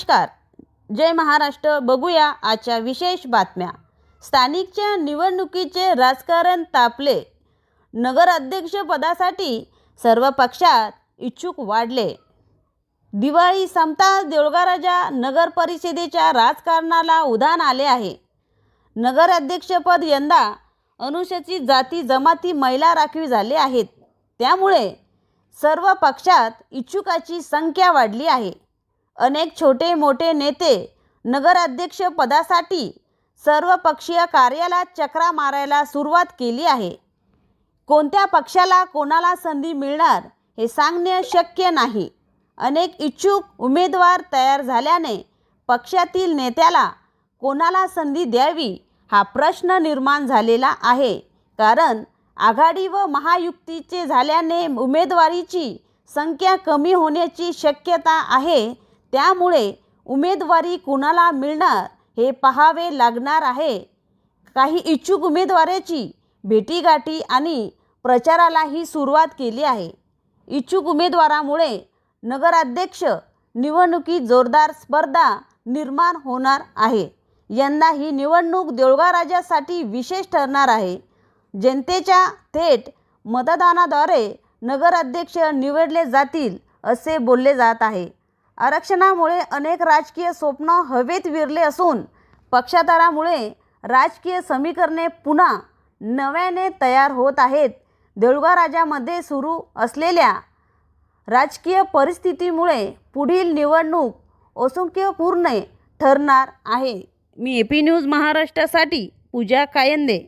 नमस्कार. जय महाराष्ट्र. बघूया आजच्या विशेष बातम्या. स्थानिकच्या निवडणुकीचे राजकारण तापले. नगराध्यक्षपदासाठी सर्व पक्षात इच्छुक वाढले. दिवाळी संपताच देऊळगाराजा नगर परिषदेच्या राजकारणाला उधाण आले आहे. नगराध्यक्षपद यंदा अनुसूचित जाती जमाती महिला राखीव झाले आहेत. त्यामुळे सर्व पक्षात इच्छुकाची संख्या वाढली आहे. अनेक छोटे मोठे नेते नगराध्यक्ष पदासाठी सर्वपक्षीय कार्याला चक्रा मारायला सुरुवात केली आहे. कोणत्या पक्षाला कोणाला संधी मिळणार हे सांगणे शक्य नाही. अनेक इच्छुक उमेदवार तयार झाल्याने पक्षातील नेत्याला कोणाला संधी द्यावी हा प्रश्न निर्माण झालेला आहे. कारण आघाडी व महायुक्तीचे झाल्याने उमेदवारीची संख्या कमी होण्याची शक्यता आहे त्यामुळे उमेदवारी कुणाला मिळणार हे पाहावे लागणार आहे. काही इच्छुक उमेदवाराची भेटीगाठी आणि प्रचारालाही सुरुवात केली आहे. इच्छुक उमेदवारामुळे नगराध्यक्ष निवडणुकी जोरदार स्पर्धा निर्माण होणार आहे. यंदा ही निवडणूक देऊळगाराजासाठी विशेष ठरणार आहे. जनतेच्या थेट मतदानाद्वारे नगराध्यक्ष निवडले जातील असे बोलले जात आहे. आरक्षणामुळे अनेक राजकीय स्वप्न हवेत विरले असून पक्षाधारामुळे राजकीय समीकरणे पुन्हा नव्याने तयार होत आहेत. देऊळगा राजामध्ये सुरू असलेल्या राजकीय परिस्थितीमुळे पुढील निवडणूक असंख्यपूर्ण ठरणार आहे. मी ए पी न्यूज महाराष्ट्रासाठी पूजा कायंदे.